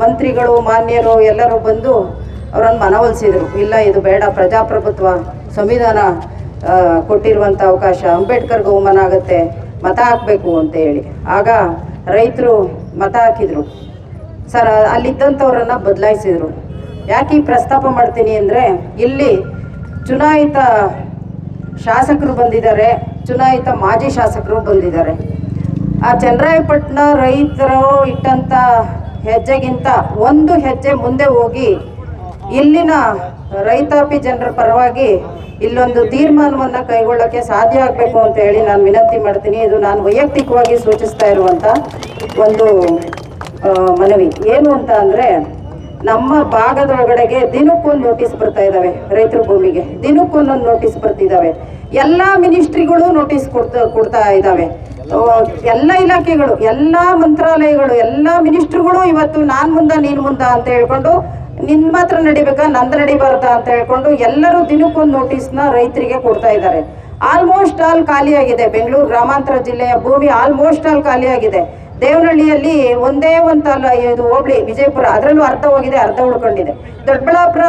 ಮಂತ್ರಿಗಳು, ಮಾನ್ಯರು ಎಲ್ಲರೂ ಬಂದು ಅವರನ್ನು ಮನವೊಲಿಸಿದರು. ಇಲ್ಲ, ಇದು ಬೇಡ, ಪ್ರಜಾಪ್ರಭುತ್ವ ಸಂವಿಧಾನ ಕೊಟ್ಟಿರುವಂಥ ಅವಕಾಶ ಅಂಬೇಡ್ಕರ್ ಬಹುಮಾನ ಆಗುತ್ತೆ, ಮತ ಹಾಕಬೇಕು ಅಂತ ಹೇಳಿ. ಆಗ ರೈತರು ಮತ ಹಾಕಿದರು. ಸರ್, ಅಲ್ಲಿದ್ದಂಥವ್ರನ್ನ ಬದಲಾಯಿಸಿದರು. ಯಾಕೆ ಪ್ರಸ್ತಾಪ ಮಾಡ್ತೀನಿ ಅಂದರೆ, ಇಲ್ಲಿ ಚುನಾಯಿತ ಶಾಸಕರು ಬಂದಿದ್ದಾರೆ, ಚುನಾಯಿತ ಮಾಜಿ ಶಾಸಕರು ಬಂದಿದ್ದಾರೆ. ಆ ಚನ್ನರಾಯಪಟ್ಟಣ ರೈತರು ಇಟ್ಟಂಥ ಹೆಜ್ಜೆಗಿಂತ ಒಂದು ಹೆಜ್ಜೆ ಮುಂದೆ ಹೋಗಿ ಇಲ್ಲಿನ ರೈತಾಪಿ ಜನರ ಪರವಾಗಿ ಇಲ್ಲೊಂದು ತೀರ್ಮಾನವನ್ನು ಕೈಗೊಳ್ಳೋಕ್ಕೆ ಸಾಧ್ಯ ಆಗಬೇಕು ಅಂತ ಹೇಳಿ ನಾನು ವಿನಂತಿ ಮಾಡ್ತೀನಿ. ಇದು ನಾನು ವೈಯಕ್ತಿಕವಾಗಿ ಸೂಚಿಸ್ತಾ ಇರುವಂಥ ಒಂದು ಮನವಿ. ಏನು ಅಂತ ಅಂದರೆ ನಮ್ಮ ಭಾಗದ ಒಳಗಡೆಗೆ ದಿನಕ್ಕೊಂದು ನೋಟಿಸ್ ಬರ್ತಾ ಇದ್ದಾವೆ ರೈತರ ಭೂಮಿಗೆ. ದಿನಕ್ಕೊಂದೊಂದು ನೋಟಿಸ್ ಬರ್ತಿದ್ದಾವೆ ಎಲ್ಲ ಮಿನಿಸ್ಟ್ರಿಗಳು ನೋಟಿಸ್ ಕೊಡ್ತಾ ಕೊಡ್ತಾ ಇದ್ದಾವೆ ಎಲ್ಲ ಇಲಾಖೆಗಳು, ಎಲ್ಲ ಮಂತ್ರಾಲಯಗಳು, ಎಲ್ಲ ಮಿನಿಸ್ಟ್ರುಗಳು ಇವತ್ತು ನಾನು ಮುಂದ, ನೀನು ಮುಂದ ಅಂತ ಹೇಳ್ಕೊಂಡು, ನಿನ್ ಮಾತ್ರ ನಡಿಬೇಕಾ, ನಂದು ನಡಿಬಾರ್ದ ಅಂತ ಹೇಳ್ಕೊಂಡು ಎಲ್ಲರೂ ದಿನಕ್ಕೊಂದು ನೋಟಿಸ್ನ ರೈತರಿಗೆ ಕೊಡ್ತಾ ಇದ್ದಾರೆ. ಆಲ್ಮೋಸ್ಟ್ ಆಲ್ ಖಾಲಿಯಾಗಿದೆ. ಬೆಂಗಳೂರು, ಗ್ರಾಮಾಂತರ ಜಿಲ್ಲೆಯ ಭೂಮಿ ಆಲ್ಮೋಸ್ಟ್ ಆಲ್ ಖಾಲಿಯಾಗಿದೆ. ದೇವನಹಳ್ಳಿಯಲ್ಲಿ ಒಂದೇ ಒಂದು ತಾಲ ಇದು ಹೋಬಳಿ ವಿಜಯಪುರ. ಅದರಲ್ಲೂ ಅರ್ಧ ಹೋಗಿದೆ, ಅರ್ಧ ಉಳ್ಕೊಂಡಿದೆ. ದೊಡ್ಡಬಳ್ಳಾಪುರ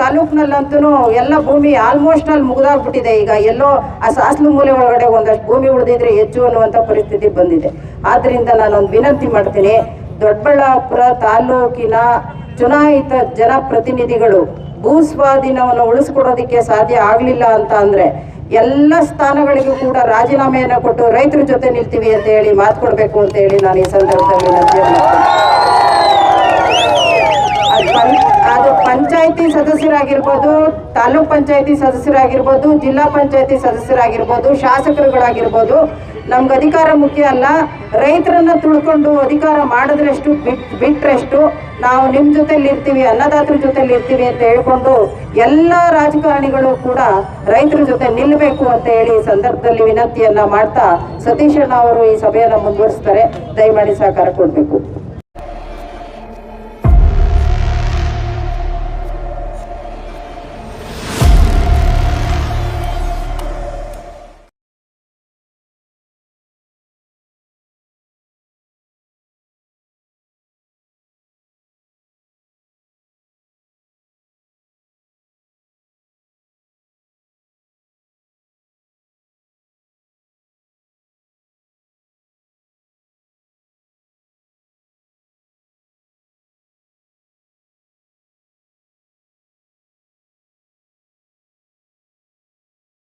ತಾಲೂಕಿನಲ್ಲಂತೂ ಎಲ್ಲ ಭೂಮಿ ಆಲ್ಮೋಸ್ಟ್ ಅಲ್ಲಿ ಮುಗಿದಾಗ್ಬಿಟ್ಟಿದೆ. ಈಗ ಎಲ್ಲೋ ಆ ಸಾಸಲು ಮೂಲೆ ಒಳಗಡೆ ಒಂದಷ್ಟು ಭೂಮಿ ಉಳಿದಿದ್ರೆ ಹೆಚ್ಚು ಅನ್ನುವಂಥ ಪರಿಸ್ಥಿತಿ ಬಂದಿದೆ. ಆದ್ದರಿಂದ ನಾನೊಂದು ವಿನಂತಿ ಮಾಡ್ತೀನಿ, ದೊಡ್ಡಬಳ್ಳಾಪುರ ತಾಲೂಕಿನ ಚುನಾಯಿತ ಜನಪ್ರತಿನಿಧಿಗಳು ಭೂ ಸ್ವಾಧೀನವನ್ನು ಉಳಿಸ್ಕೊಡೋದಕ್ಕೆ ಸಾಧ್ಯ ಆಗಲಿಲ್ಲ ಅಂತ ಅಂದ್ರೆ ಎಲ್ಲ ಸ್ಥಾನಗಳಿಗೂ ಕೂಡ ರಾಜೀನಾಮೆಯನ್ನು ಕೊಟ್ಟು ರೈತರ ಜೊತೆ ನಿಲ್ತೀವಿ ಅಂತ ಹೇಳಿ ಮಾತು ಕೊಡಬೇಕು ಅಂತ ಹೇಳಿ ನಾನು ಈ ಸಂದರ್ಭದಲ್ಲಿ ಪಂಚಾಯತಿ ಸದಸ್ಯರಾಗಿರ್ಬೋದು, ತಾಲೂಕ್ ಪಂಚಾಯತಿ ಸದಸ್ಯರಾಗಿರ್ಬೋದು, ಜಿಲ್ಲಾ ಪಂಚಾಯತಿ ಸದಸ್ಯರಾಗಿರ್ಬೋದು, ಶಾಸಕರುಗಳಾಗಿರ್ಬೋದು, ನಮ್ಗೆ ಅಧಿಕಾರ ಮುಖ್ಯ ಅಲ್ಲ. ರೈತರನ್ನ ತುಳ್ಕೊಂಡು ಅಧಿಕಾರ ಮಾಡಿದ್ರೆಷ್ಟು ಬಿಟ್, ಬಿಟ್ರೆಷ್ಟು ನಾವು ನಿಮ್ಮ ಜೊತೆಲಿ ಇರ್ತೀವಿ, ಅನ್ನದಾತರ ಜೊತೆಲಿ ಇರ್ತೀವಿ ಅಂತ ಹೇಳ್ಕೊಂಡು ಎಲ್ಲ ರಾಜಕಾರಣಿಗಳು ಕೂಡ ರೈತರ ಜೊತೆ ನಿಲ್ಲಬೇಕು ಅಂತ ಹೇಳಿ ಸಂದರ್ಭದಲ್ಲಿ ವಿನಂತಿಯನ್ನ ಮಾಡ್ತಾ ಸತೀಶಣ್ಣ ಅವರು ಈ ಸಭೆಯನ್ನು ಮುಂದುವರಿಸ್ತಾರೆ. ದಯಮಾಡಿ ಸಹಕಾರ ಕೊಡಬೇಕು.